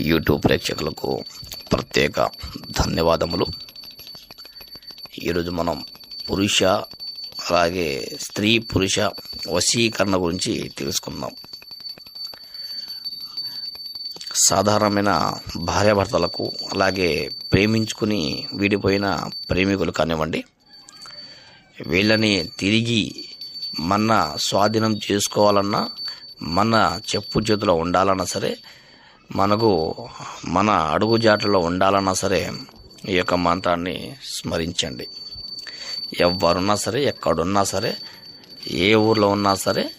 YouTube ప్రేక్షకులకు ప్రత్యేక ధన్యవాదములు. ఈరోజు మనం పురుష అలాగే స్త్రీ పురుష వశీకరణ గురించి తెలుసుకుందాం. సాధారణమైన భార్యాభర్తలకు అలాగే ప్రేమించుకుని విడిపోయిన ప్రేమికులు కానివ్వండి వీళ్ళని తిరిగి మన స్వాధీనం చేసుకోవాలన్నా మన చెప్పు చేతిలో ఉండాలన్నా సరే మనకు మన అడుగుజాటలో ఉండాలన్నా సరే ఈ యొక్క మంత్రాన్ని స్మరించండి. ఎవరున్నా సరే ఎక్కడున్నా సరే ఏ ఊర్లో ఉన్నా సరే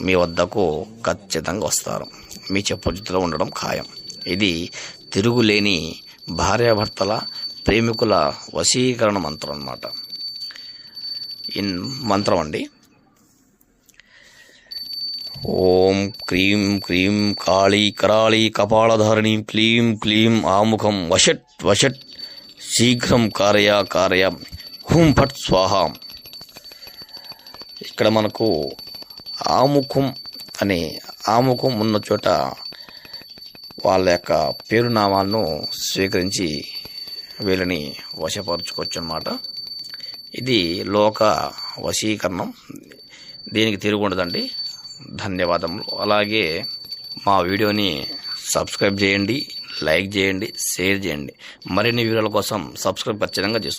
మీ వద్దకు ఖచ్చితంగా వస్తారు. మీ చెప్పుచితిలో ఉండడం ఖాయం. ఇది తిరుగులేని భార్యాభర్తల ప్రేమికుల వశీకరణ మంత్రం అన్నమాట. ఇన్ మంత్రం అండి. ఓం క్రీం క్రీం కాళీ కరాళీ కపాళధారిణి క్లీం క్లీం ఆముఖం వషట్ వషట్ శీఘ్రం కారయ కారయ హుం ఫట్ స్వాహ. ఇక్కడ మనకు ఆముఖం అనే ఆముఖం ఉన్న చోట వాళ్ళ యొక్క పేరునామాలను స్వీకరించి వీళ్ళని వశపరచుకోవచ్చు అన్నమాట ఇది లోక వశీకరణం. దీనికి తిరుగుండదండి. ధన్యవాదములు. అలాగే మా వీడియోని సబ్స్క్రైబ్ చేయండి లైక్ చేయండి షేర్ చేయండి. మరిన్ని వీడియోల కోసం సబ్స్క్రైబ్ ఖచ్చితంగా చేసుకోండి.